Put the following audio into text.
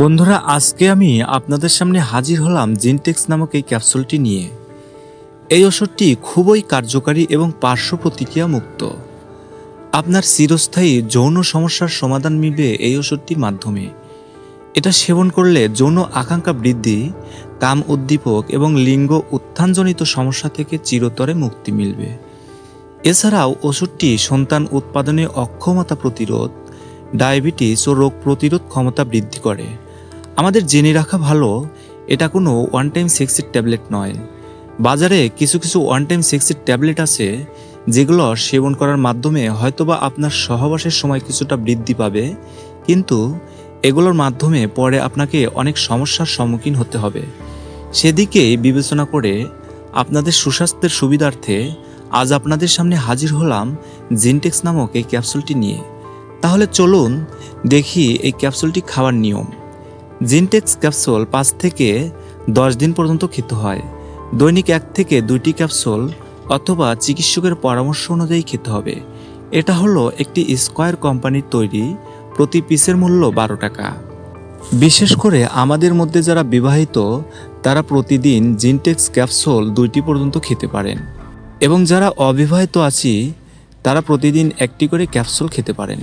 বন্ধুরা, আজকে আমি আপনাদের সামনে হাজির হলাম জিনটেক্স নামক এই ক্যাপসুলটি নিয়ে। এই ওষুধটি খুবই কার্যকারী এবং পার্শ্ব প্রতিক্রিয়া মুক্ত আপনার চিরস্থায়ী যৌন সমস্যার সমাধান মিলবে এই ওষুধটির মাধ্যমে। এটা সেবন করলে যৌন আকাঙ্ক্ষা বৃদ্ধি, কাম উদ্দীপক এবং লিঙ্গ উত্থানজনিত সমস্যা থেকে চিরতরে মুক্তি মিলবে। এছাড়াও ওষুধটি সন্তান উৎপাদনে অক্ষমতা প্রতিরোধ ডায়াবেটিস ও রোগ প্রতিরোধ ক্ষমতা বৃদ্ধি করে। আমাদের জেনে রাখা ভালো, এটা কোনো ওয়ান টাইম সেক্সির ট্যাবলেট নয়। বাজারে কিছু কিছু ওয়ান টাইম সেক্সির ট্যাবলেট আছে, যেগুলো সেবন করার মাধ্যমে হয়তোবা আপনার সহবাসের সময় কিছুটা বৃদ্ধি পাবে, কিন্তু এগুলোর মাধ্যমে পরে আপনাকে অনেক সমস্যার সম্মুখীন হতে হবে। সেদিকেই বিবেচনা করে আপনাদের সুস্বাস্থ্যের সুবিধার্থে আজ আপনাদের সামনে হাজির হলাম জিনটেক্স নামক এই ক্যাপসুলটি নিয়ে। তাহলে চলুন দেখি এই ক্যাপসুলটি খাওয়ার নিয়ম। জিনটেক্স ক্যাপসুল পাঁচ থেকে দশ দিন পর্যন্ত খেতে হয়। দৈনিক এক থেকে দুইটি ক্যাপসুল অথবা চিকিৎসকের পরামর্শ অনুযায়ী খেতে হবে। এটা হলো একটি স্কয়ার কোম্পানির তৈরি প্রতি পিসের মূল্য বারো টাকা। বিশেষ করে আমাদের মধ্যে যারা বিবাহিত, তারা প্রতিদিন জিনটেক্স ক্যাপসুল দুইটি পর্যন্ত খেতে পারেন। এবং যারা অবিবাহিত আছি, তারা প্রতিদিন একটি করে ক্যাপসুল খেতে পারেন।